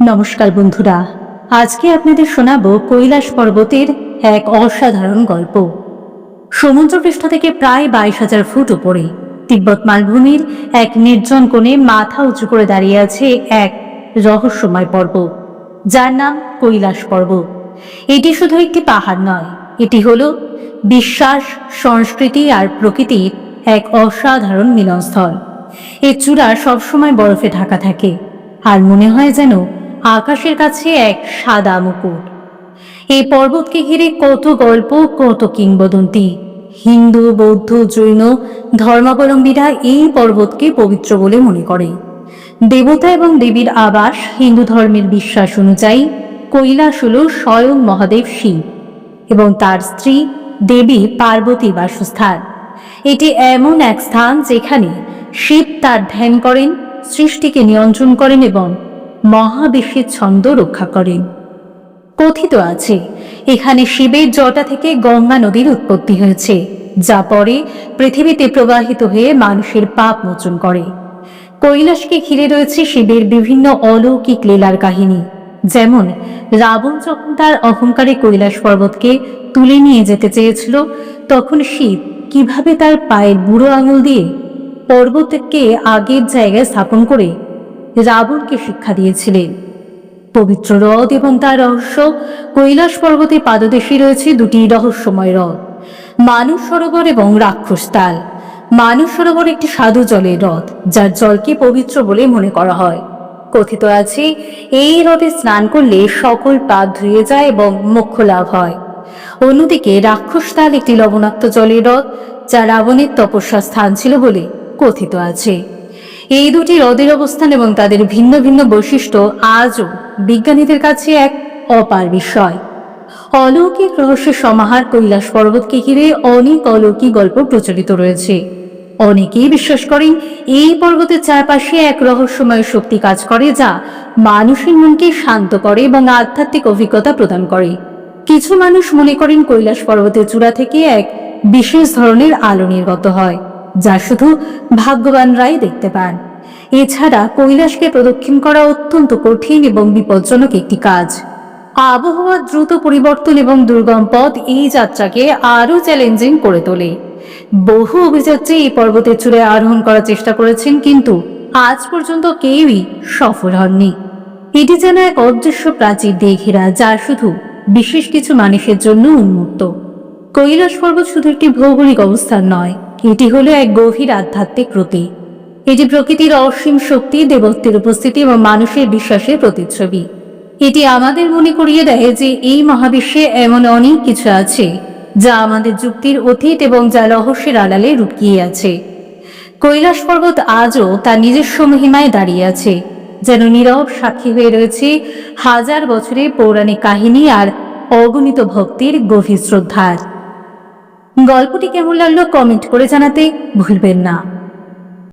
নমস্কার বন্ধুরা, আজকে আপনাদের শোনাবো কৈলাস পর্বতের এক অসাধারণ গল্প। সমুদ্রপৃষ্ঠ থেকে প্রায় বাইশ হাজার ফুট উপরে, তিব্বত মালভূমির এক নির্জন কোণে মাথা উঁচু করে দাঁড়িয়ে আছে এক রহস্যময় পর্বত যার নাম কৈলাস পর্বত এটি শুধু একটি পাহাড় নয়, এটি হল বিশ্বাস, সংস্কৃতি আর প্রকৃতির এক অসাধারণ মিলনস্থল। এর চূড়া সবসময় বরফে ঢাকা থাকে, আর মনে হয় যেন আকাশের কাছে এক সাদা মুকুট। এই পর্বতকে ঘিরে কত গল্প, কত কিংবদন্তি। হিন্দু, বৌদ্ধ, জৈন, ধর্মাবলম্বীরা এই পর্বতকে পবিত্র বলে মনে করে। দেবতা এবং দেবীর আবাস হিন্দু ধর্মের বিশ্বাস অনুযায়ী কৈলাস হল স্বয়ং মহাদেব শিব এবং তার স্ত্রী দেবী পার্বতী বাসস্থান। এটি এমন এক স্থান যেখানে শিব তার ধ্যান করেন, সৃষ্টিকে নিয়ন্ত্রণ করেন এবং মহাবিশ্বের ছন্দ রক্ষা করেন কথিত আছে, এখানে শিবের জটা থেকে গঙ্গা নদীর উৎপত্তি হয়েছে, যা পরে পৃথিবীতে প্রবাহিত হয়ে মানুষের পাপ মোচন করে। কৈলাসকে ঘিরে রয়েছে শিবের বিভিন্ন অলৌকিক লীলার কাহিনী, যেমন রাবণ যখন তার অহংকারে কৈলাস পর্বতকে তুলে নিয়ে যেতে চেয়েছিল, তখন শিব কীভাবে তার পায়ের বুড়ো আঙুল দিয়ে পর্বতকে আগের জায়গায় স্থাপন করে রাবণকে শিক্ষা দিয়েছিলেন। পবিত্র হ্রদ এবং তার রহস্য, কৈলাস পর্বতে পাদদেশে রয়েছে দুটি রহস্যময় হ্রদ মানুষ সরোবর এবং রাক্ষস তাল। মানুষ সরোবর একটি সাধু জলের হ্রদ যার জলকে পবিত্র বলে মনে করা হয়। কথিত আছে, এই হ্রদে স্নান করলে সকল পাপ ধুয়ে যায় এবং মোক্ষ লাভ হয়। অন্যদিকে রাক্ষস তাল একটি লবণাক্ত জলের হ্রদ যা রাবণের তপস্যা স্থান ছিল বলে কথিত আছে। এই দুটি হ্রদের অবস্থান এবং তাদের ভিন্ন ভিন্ন বৈশিষ্ট্য আজও বিজ্ঞানীদের কাছে এক অপার বিষয়। অলৌকিক রহস্যের সমাহার কৈলাস পর্বতকে ঘিরে অনেক অলৌকিক গল্প প্রচলিত রয়েছে। অনেকেই বিশ্বাস করেন এই পর্বতের চারপাশে এক রহস্যময় শক্তি কাজ করে যা মানুষের মনকে শান্ত করে এবং আধ্যাত্মিক অভিজ্ঞতা প্রদান করে। কিছু মানুষ মনে করেন কৈলাস পর্বতের চূড়া থেকে এক বিশেষ ধরনের আলো নির্গত হয়। যা শুধু ভাগ্যবানরাই দেখতে পান। এছাড়া কৈলাসকে প্রদক্ষিণ করা অত্যন্ত কঠিন এবং বিপজ্জনক একটি কাজ। আবহাওয়ার দ্রুত পরিবর্তন এবং দুর্গম পথ এই যাত্রাকে আরও চ্যালেঞ্জিং করে তোলে। বহু অভিযাত্রী এই পর্বতের চূড়ায় আরোহণ করার চেষ্টা করেছেন কিন্তু আজ পর্যন্ত কেউই সফল হননি। এটি যেন এক অদৃশ্য প্রাচীর দিয়ে ঘেরা যা শুধু বিশেষ কিছু মানুষের জন্য উন্মুক্ত। কৈলাস পর্বত শুধু একটি ভৌগোলিক অবস্থান নয় এটি হলো এক গভীর আধ্যাত্মিক প্রতীক এটি প্রকৃতির অসীম শক্তি, দেবত্বের উপস্থিতি এবং মানুষের বিশ্বাসের প্রতিচ্ছবি, এটি আমাদের মনে করিয়ে দেয় যে এই মহাবিশ্বে এমন অনেক কিছু আছে যা আমাদের যুক্তির অতীত এবং যা রহস্যের আড়ালে লুকিয়ে আছে। কৈলাস পর্বত আজও তার নিজস্ব মহিমায় দাঁড়িয়ে আছে, যেন নীরব সাক্ষী হয়ে রয়েছে হাজার বছরের পৌরাণিক কাহিনী আর অগণিত ভক্তির গভীর শ্রদ্ধার। গল্পটি কেমন লাগল কমেন্ট করে জানাতে ভুলবেন না।